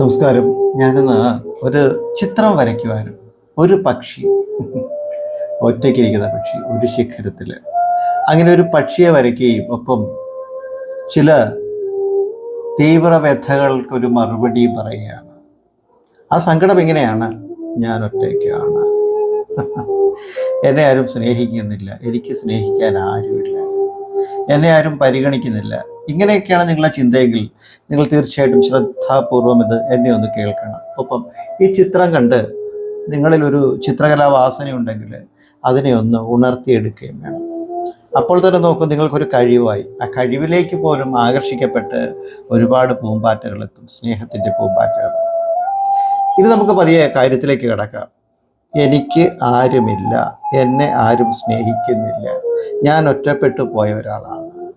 നമസ്കാരം. ഞാനിന്ന് ഒരു ചിത്രം വരയ്ക്കുവാനും ഒരു പക്ഷി ഒറ്റയ്ക്കിരിക്കുന്ന പക്ഷി ഒരു ശിഖരത്തിൽ അങ്ങനെ ഒരു പക്ഷിയെ വരയ്ക്കുകയും ഒപ്പം ചില തീവ്രവ്യഥകൾക്കൊരു മറുപടി പറയുകയാണ്. ആ സങ്കടം എങ്ങനെയാണ്? ഞാൻ ഒറ്റയ്ക്കാണ്. എന്നെ ആരും സ്നേഹിക്കുന്നില്ല. എനിക്ക് സ്നേഹിക്കാൻ ആരുമില്ല. എന്നെ ആരും പരിഗണിക്കുന്നില്ല. ഇങ്ങനെയൊക്കെയാണ് നിങ്ങളുടെ ചിന്തയെങ്കിൽ നിങ്ങൾ തീർച്ചയായിട്ടും ശ്രദ്ധാപൂർവം ഇത് എന്നെ ഒന്ന് കേൾക്കണം. ഒപ്പം ഈ ചിത്രം കണ്ട് നിങ്ങളിൽ ഒരു ചിത്രകലാ വാസന ഉണ്ടെങ്കിൽ അതിനെ ഒന്ന് ഉണർത്തിയെടുക്കുകയും വേണം. അപ്പോൾ തന്നെ നോക്കും നിങ്ങൾക്കൊരു കഴിവായി. ആ കഴിവിലേക്ക് പോലും ആകർഷിക്കപ്പെട്ട് ഒരുപാട് പൂമ്പാറ്റകളെത്തും സ്നേഹത്തിന്റെ പൂമ്പാറ്റകൾ. ഇത് നമുക്ക് പതിയെ കാര്യത്തിലേക്ക് കിടക്കാം. എനിക്ക് ആരുമില്ല. എന്നെ ആരും സ്നേഹിക്കുന്നില്ല. ഞാൻ ഒറ്റപ്പെട്ടു പോയ ഒരാളാണ്.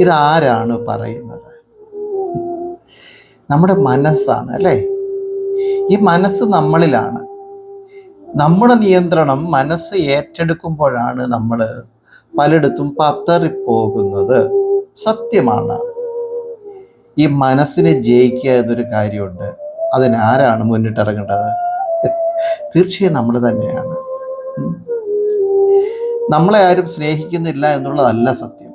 ഇതാരാണ് പറയുന്നത്? നമ്മുടെ മനസ്സാണ് അല്ലേ? ഈ മനസ്സ് നമ്മളിലാണ്. നമ്മുടെ നിയന്ത്രണം മനസ്സ് ഏറ്റെടുക്കുമ്പോഴാണ് നമ്മൾ പലയിടത്തും പതറിപ്പോകുന്നത്. സത്യമാണ്. ഈ മനസ്സിനെ ജയിക്കുക എന്നൊരു കാര്യമുണ്ട്. അതിനാരാണ് മുന്നിട്ടിറങ്ങേണ്ടത്? തീർച്ചയായും നമ്മൾ തന്നെയാണ്. നമ്മളെ ആരും സ്നേഹിക്കുന്നില്ല എന്നുള്ളതല്ല സത്യം.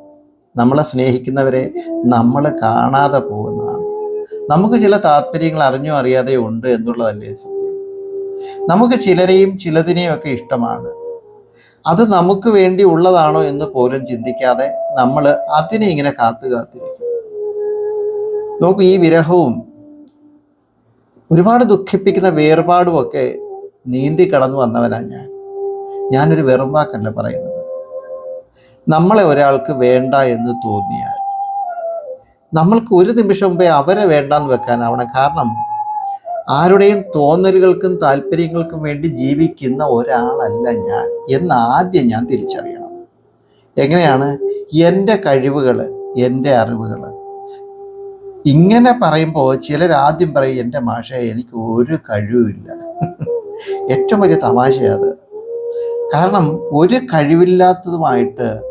നമ്മളെ സ്നേഹിക്കുന്നവരെ നമ്മൾ കാണാതെ പോകുന്നതാണ്. നമുക്ക് ചില താല്പര്യങ്ങൾ അറിഞ്ഞോ അറിയാതെ ഉണ്ട് എന്നുള്ളതല്ലേ സത്യം. നമുക്ക് ചിലരെയും ചിലതിനെയും ഒക്കെ ഇഷ്ടമാണ്. അത് നമുക്ക് വേണ്ടി ഉള്ളതാണോ എന്ന് പോലും ചിന്തിക്കാതെ നമ്മൾ അതിനെ ഇങ്ങനെ കാത്തു കാത്തിരിക്കും. നോക്കൂ ഈ വിരഹവും ഒരുപാട് ദുഃഖിപ്പിക്കുന്ന വേർപാടും ഒക്കെ നീന്തി കടന്നു വന്നവനാണ് ഞാൻ. ഞാനൊരു വെറും വാക്കല്ല പറയുന്നത്. നമ്മളെ ഒരാൾക്ക് വേണ്ട എന്ന് തോന്നിയാൽ നമ്മൾക്ക് ഒരു നിമിഷം മുമ്പേ അവരെ വേണ്ടാന്ന് വെക്കാനാവണം. കാരണം ആരുടെയും തോന്നലുകൾക്കും താല്പര്യങ്ങൾക്കും വേണ്ടി ജീവിക്കുന്ന ഒരാളല്ല ഞാൻ എന്ന് ആദ്യം ഞാൻ തിരിച്ചറിയണം. എങ്ങനെയാണ്? എന്റെ കഴിവുകൾ എന്റെ അറിവുകൾ. ഇങ്ങനെ പറയുമ്പോൾ ചിലർ ആദ്യം പറയും എന്റെ മാഷ എനിക്ക് ഒരു കഴിവുമില്ല. ഏറ്റവും വലിയ തമാശയത്. കാരണം ഒരു കഴിവില്ലാത്തതുമായിട്ട്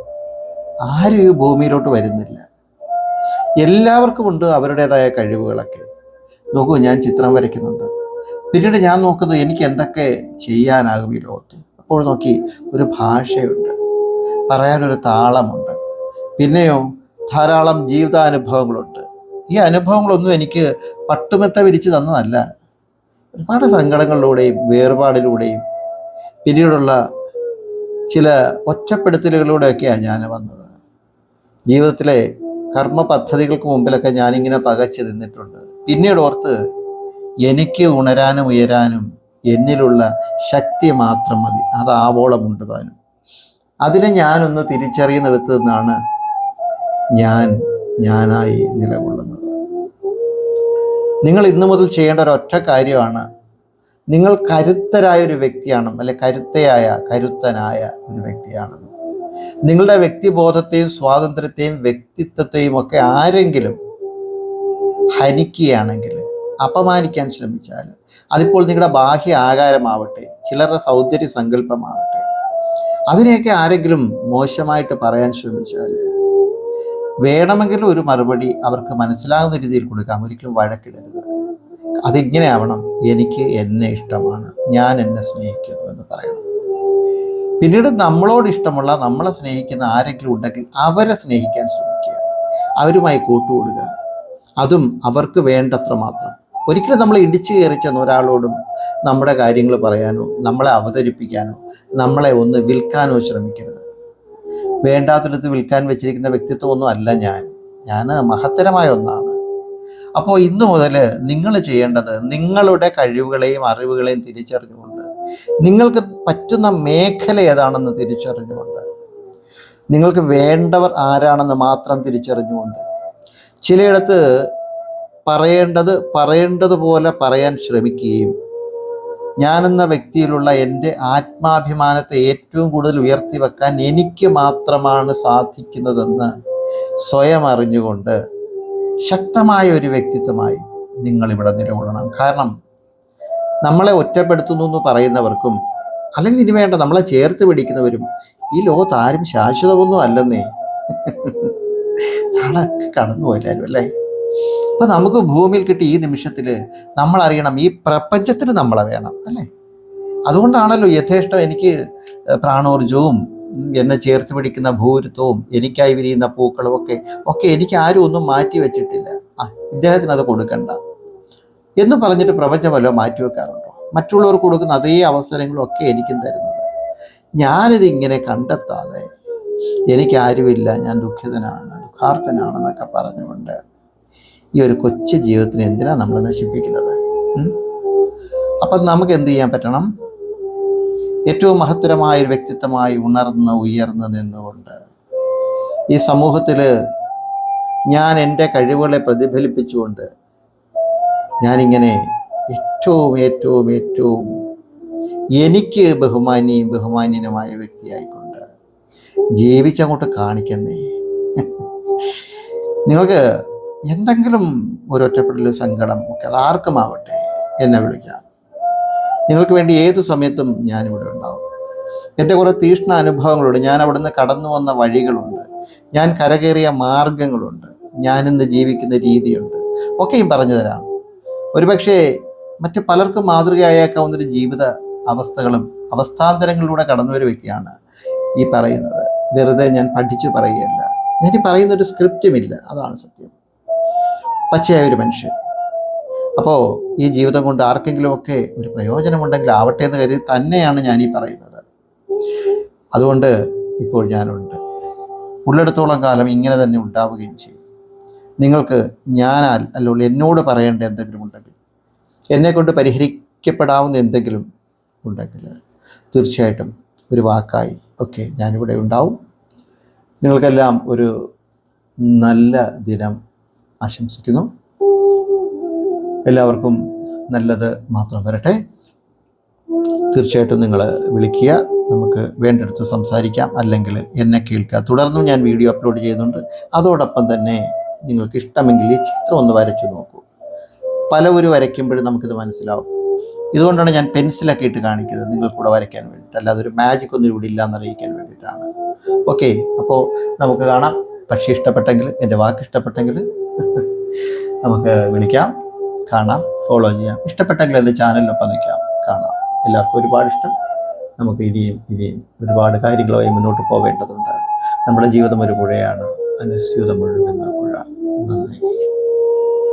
ആരും ഈ ഭൂമിയിലോട്ട് വരുന്നില്ല. എല്ലാവർക്കും ഉണ്ട് അവരുടേതായ കഴിവുകളൊക്കെ. നോക്കൂ ഞാൻ ചിത്രം വരയ്ക്കുന്നുണ്ട്. പിന്നീട് ഞാൻ നോക്കുന്നത് എനിക്ക് എന്തൊക്കെ ചെയ്യാനാകും ഈ ലോകത്ത്? അപ്പോൾ നോക്കി ഒരു ഭാഷയുണ്ട്. പറയാനൊരു താളമുണ്ട്. പിന്നെയോ ധാരാളം ജീവിതാനുഭവങ്ങളുണ്ട്. ഈ അനുഭവങ്ങളൊന്നും എനിക്ക് പട്ടുമെത്ത വിരിച്ചു തന്നതല്ല. ഒരുപാട് സങ്കടങ്ങളിലൂടെയും വേർപാടിലൂടെയും പിന്നീടുള്ള ചില ഒറ്റപ്പെടുത്തലുകളിലൂടെയൊക്കെയാണ് ഞാൻ വന്നത്. ജീവിതത്തിലെ കർമ്മ പദ്ധതികൾക്ക് മുമ്പിലൊക്കെ ഞാനിങ്ങനെ പകച്ചു നിന്നിട്ടുണ്ട്. പിന്നീട് ഓർത്ത് എനിക്ക് ഉണരാനും ഉയരാനും എന്നിലുള്ള ശക്തി മാത്രം മതി. അത് ആവോളമുണ്ട് താനും അതിനെ ഞാനൊന്ന് തിരിച്ചറിയുന്നിടത്തു നിന്നാണ് ഞാൻ ഞാനായി നിലകൊള്ളുന്നത്. നിങ്ങൾ ഇന്നു മുതൽ ചെയ്യേണ്ട ഒറ്റ കാര്യമാണ്. നിങ്ങൾ കരുത്തരായ ഒരു വ്യക്തിയാണ് അല്ലെ കരുത്തയായ കരുത്തനായ ഒരു വ്യക്തിയാണ്. നിങ്ങളുടെ വ്യക്തിബോധത്തെയും സ്വാതന്ത്ര്യത്തെയും വ്യക്തിത്വത്തെയും ഒക്കെ ആരെങ്കിലും ഹനിക്കുകയാണെങ്കിൽ അപമാനിക്കാൻ ശ്രമിച്ചാൽ അതിപ്പോൾ നിങ്ങളുടെ ബാഹ്യ ആകാരമാവട്ടെ ചിലരുടെ സൗന്ദര്യ സങ്കല്പമാവട്ടെ അതിനെയൊക്കെ ആരെങ്കിലും മോശമായിട്ട് പറയാൻ ശ്രമിച്ചാൽ വേണമെങ്കിൽ ഒരു മറുപടി അവർക്ക് മനസ്സിലാകുന്ന രീതിയിൽ കൊടുക്കാം. ഒരിക്കലും വഴക്കിടരുത്. അതിങ്ങനെ ആവണം എനിക്ക് എന്നെ ഇഷ്ടമാണ്. ഞാൻ എന്നെ സ്നേഹിക്കുന്നു എന്ന് പറയണം. പിന്നീട് നമ്മളോട് ഇഷ്ടമുള്ള നമ്മളെ സ്നേഹിക്കുന്ന ആരെങ്കിലും ഉണ്ടെങ്കിൽ അവരെ സ്നേഹിക്കാൻ ശ്രമിക്കുക. അവരുമായി കൂട്ടുകൂടുക. അതും അവർക്ക് വേണ്ടത്ര മാത്രം. ഒരിക്കലും നമ്മൾ ഇടിച്ചു കയറി ചെന്ന ഒരാളോടും നമ്മുടെ കാര്യങ്ങൾ പറയാനോ നമ്മളെ അവതരിപ്പിക്കാനോ നമ്മളെ ഒന്ന് വിൽക്കാനോ ശ്രമിക്കരുത്. വേണ്ടാത്തിടത്ത് വിൽക്കാൻ വെച്ചിരിക്കുന്ന വ്യക്തിത്വമൊന്നും അല്ല ഞാൻ. ഞാൻ മഹത്തരമായ ഒന്നാണ്. അപ്പോൾ ഇന്നു മുതൽ നിങ്ങൾ ചെയ്യേണ്ടത് നിങ്ങളുടെ കഴിവുകളെയും അറിവുകളെയും തിരിച്ചറിഞ്ഞുകൊണ്ട് നിങ്ങൾക്ക് പറ്റുന്ന മേഖല ഏതാണെന്ന് തിരിച്ചറിഞ്ഞുകൊണ്ട് നിങ്ങൾക്ക് വേണ്ടവർ ആരാണെന്ന് മാത്രം തിരിച്ചറിഞ്ഞുകൊണ്ട് ചിലയിടത്ത് പറയേണ്ടത് പറയേണ്ടതുപോലെ പറയാൻ ശ്രമിക്കുകയും ഞാനെന്ന വ്യക്തിയിലുള്ള എന്റെ ആത്മാഭിമാനത്തെ ഏറ്റവും കൂടുതൽ ഉയർത്തി വെക്കാൻ എനിക്ക് മാത്രമാണ് സാധിക്കുന്നതെന്ന് സ്വയം അറിഞ്ഞുകൊണ്ട് ശക്തമായ ഒരു വ്യക്തിത്വമായി നിങ്ങളിവിടെ നിലകൊള്ളണം. കാരണം നമ്മളെ ഒറ്റപ്പെടുത്തുന്നു എന്ന് പറയുന്നവർക്കും അല്ലെങ്കിൽ ഇനി വേണ്ട നമ്മളെ ചേർത്ത് പിടിക്കുന്നവരും ഈ ലോകത്ത് ആരും ശാശ്വതമൊന്നും അല്ലെന്നേ. നാളെ കടന്നു പോയില്ലായിരുന്നു അല്ലേ? അപ്പൊ നമുക്ക് ഭൂമിയിൽ കിട്ടിയ ഈ നിമിഷത്തിൽ നമ്മൾ അറിയണം ഈ പ്രപഞ്ചത്തിന് നമ്മളെ വേണം അല്ലേ? അതുകൊണ്ടാണല്ലോ യഥേഷ്ടം എനിക്ക് പ്രാണോർജവും എന്നെ ചേർത്ത് പിടിക്കുന്ന ഭൂരുത്വവും എനിക്കായി വിരിയുന്ന പൂക്കളും ഒക്കെ ഒക്കെ എനിക്ക് ആരും ഒന്നും മാറ്റി വെച്ചിട്ടില്ല. ആ ഇദ്ദേഹത്തിന് അത് കൊടുക്കണ്ട. എന്ന് പറഞ്ഞിട്ട് പ്രപഞ്ചം മാറ്റി വെക്കാറുണ്ടോ? മറ്റുള്ളവർക്ക് കൊടുക്കുന്ന അതേ അവസരങ്ങളും ഒക്കെ എനിക്കും തരുന്നത്. ഞാനിത് ഇങ്ങനെ കണ്ടെത്താതെ എനിക്കാരുമില്ല ഞാൻ ദുഃഖിതനാണ് ദുഃഖാർത്ഥനാണെന്നൊക്കെ പറഞ്ഞുകൊണ്ട് ഈ ഒരു കൊച്ചു ജീവിതത്തിന് എന്തിനാണ് നമ്മൾ നശിപ്പിക്കുന്നത്? അപ്പം നമുക്ക് എന്ത് ചെയ്യാൻ പറ്റണം? ഏറ്റവും മഹത്തരമായ ഒരു വ്യക്തിത്വമായി ഉണർന്ന് ഉയർന്ന് നിന്നുകൊണ്ട് ഈ സമൂഹത്തിൽ ഞാൻ എന്റെ കഴിവുകളെ പ്രതിഫലിപ്പിച്ചുകൊണ്ട് ഞാനിങ്ങനെ ഏറ്റവും ഏറ്റവും ഏറ്റവും എനിക്ക് ബഹുമാനിയും ബഹുമാന്യനുമായ വ്യക്തിയായിക്കൊണ്ട് ജീവിച്ചങ്ങോട്ട് കാണിക്കുന്നേ. നിങ്ങൾക്ക് എന്തെങ്കിലും ഒരു ഒറ്റപ്പെടൽ സങ്കടം ഒക്കെ അത് ആർക്കുമാവട്ടെ? എന്നെ വിളിക്കാം. നിങ്ങൾക്ക് വേണ്ടി ഏത് സമയത്തും ഞാനിവിടെ ഉണ്ടാവും. എന്റെ കുറേ തീഷ്ണ അനുഭവങ്ങളുണ്ട്. ഞാൻ അവിടുന്ന് കടന്നു വന്ന വഴികളുണ്ട്. ഞാൻ കരകയറിയ മാർഗങ്ങളുണ്ട്. ഞാനിന്ന് ജീവിക്കുന്ന രീതിയുണ്ട്. ഒക്കെയും പറഞ്ഞു തരാം. ഒരുപക്ഷെ മറ്റ് പലർക്കും മാതൃകയായേക്കാവുന്ന ഒരു ജീവിത അവസ്ഥകളും അവസ്ഥാന്തരങ്ങളിലൂടെ കടന്നു ഒരു വ്യക്തിയാണ് ഈ പറയുന്നത്. വെറുതെ ഞാൻ പഠിച്ചു പറയുകയല്ല. ഞാൻ ഈ പറയുന്നൊരു സ്ക്രിപ്റ്റുമില്ല അതാണ് സത്യം. പച്ചയായ ഒരു മനുഷ്യൻ. അപ്പോൾ ഈ ജീവിതം കൊണ്ട് ആർക്കെങ്കിലുമൊക്കെ ഒരു പ്രയോജനമുണ്ടെങ്കിൽ ആവട്ടെ എന്ന് കരുതി തന്നെയാണ് ഞാൻ ഈ പറയുന്നത്. അതുകൊണ്ട് ഇപ്പോൾ ഞാനുണ്ട്. ഉള്ളിടത്തോളം കാലം ഇങ്ങനെ തന്നെ ഉണ്ടാവുകയും ചെയ്യും. നിങ്ങൾക്ക് ഞാനാൽ അല്ലെങ്കിൽ എന്നോട് പറയേണ്ട എന്തെങ്കിലും ഉണ്ടെങ്കിൽ എന്നെ കൊണ്ട് പരിഹരിക്കപ്പെടാവുന്ന എന്തെങ്കിലും ഉണ്ടെങ്കിൽ തീർച്ചയായിട്ടും ഒരു വാക്കായി ഒക്കെ ഞാനിവിടെ ഉണ്ടാവും. നിങ്ങൾക്കെല്ലാം ഒരു നല്ല ദിനം ആശംസിക്കുന്നു. എല്ലാവർക്കും നല്ലത് മാത്രം വരട്ടെ. തീർച്ചയായിട്ടും നിങ്ങൾ വിളിക്കുക. നമുക്ക് വേണ്ടെടുത്ത് സംസാരിക്കാം. അല്ലെങ്കിൽ എന്നെ കേൾക്കുക. തുടർന്നും ഞാൻ വീഡിയോ അപ്ലോഡ് ചെയ്യുന്നുണ്ട്. അതോടൊപ്പം തന്നെ നിങ്ങൾക്ക് ഇഷ്ടമെങ്കിൽ ഈ ചിത്രം ഒന്ന് വരച്ചു നോക്കൂ. പലവരും വരയ്ക്കുമ്പോഴും നമുക്കിത് മനസ്സിലാവും. ഇതുകൊണ്ടാണ് ഞാൻ പെൻസിലൊക്കെ ഇട്ട് കാണിക്കുന്നത് നിങ്ങൾക്കൂടെ വരയ്ക്കാൻ വേണ്ടിയിട്ട്. അല്ലാതെ ഒരു മാജിക് ഒന്നും ഇവിടെ ഇല്ല എന്നറിയിക്കാൻ വേണ്ടിയിട്ടാണ്. ഓക്കെ അപ്പോൾ നമുക്ക് കാണാം. പക്ഷി ഇഷ്ടപ്പെട്ടെങ്കിൽ എന്റെ വാക്ക് ഇഷ്ടപ്പെട്ടെങ്കിൽ നമുക്ക് വിളിക്കാം കാണാം ഫോളോ ചെയ്യാം. ഇഷ്ടപ്പെട്ടെങ്കിൽ എന്റെ ചാനലിനൊപ്പം നിൽക്കാം കാണാം. എല്ലാവർക്കും ഒരുപാട് ഇഷ്ടം. നമുക്ക് ഇനിയും ഇനിയും ഒരുപാട് കാര്യങ്ങളുമായി മുന്നോട്ട് പോവേണ്ടതുണ്ട്. നമ്മുടെ ജീവിതം ഒരു പുഴയാണ് അനുസ്യൂതം ഒഴുകുന്ന